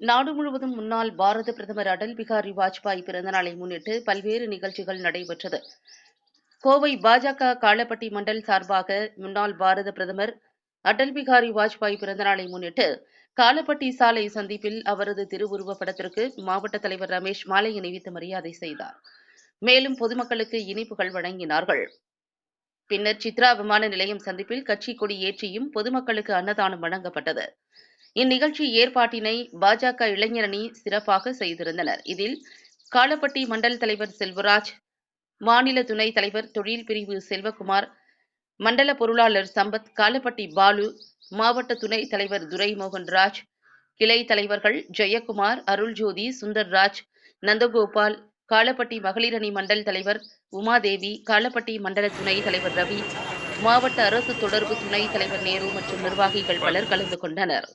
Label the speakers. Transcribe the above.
Speaker 1: நாடு முழுவதும் முன்னாள் பாரத பிரதமர் அடல் பிகாரி வாஜ்பாய் பிறந்தநாளை முன்னிட்டு பல்வேறு நிகழ்ச்சிகள் நடைபெற்றது. கோவை பாஜக காலப்பட்டி மண்டல் சார்பாக முன்னாள் பாரத பிரதமர் அடல் பிகாரி வாஜ்பாய் பிறந்தநாளை முன்னிட்டு காலப்பட்டி சாலை சந்திப்பில் அவரது திருவுருவப் படத்திற்கு மாவட்ட தலைவர் ரமேஷ் மாலை அணிவித்து மரியாதை செய்தார். மேலும் பொதுமக்களுக்கு இனிப்புகள் வழங்கினார்கள். பின்னர் சித்ரா விமான நிலையம் சந்திப்பில் கட்சி கொடி ஏற்றியும் பொதுமக்களுக்கு அன்னதானம் வழங்கப்பட்டது. இந்நிகழ்ச்சி ஏற்பாட்டினை பாஜக இளைஞரணி சிறப்பாக செய்திருந்தனர். இதில் காலப்பட்டி மண்டல் தலைவர் செல்வராஜ் மாநில துணைத் தலைவர் தொழில் பிரிவு செல்வகுமார் மண்டல பொருளாளர் சம்பத் காலப்பட்டி பாலு மாவட்ட துணைத் தலைவர் துரைமோகன் ராஜ் கிளை தலைவர்கள் ஜெயக்குமார் அருள்ஜோதி சுந்தர்ராஜ் நந்தகோபால் காலப்பட்டி மகளிரணி மண்டல் தலைவர் உமாதேவி காலப்பட்டி மண்டல துணைத் தலைவர் ரவி மாவட்ட அரசு தொடர்பு துணைத் தலைவர் நேரு மற்றும் நிர்வாகிகள் பலர் கலந்து கொண்டனர்.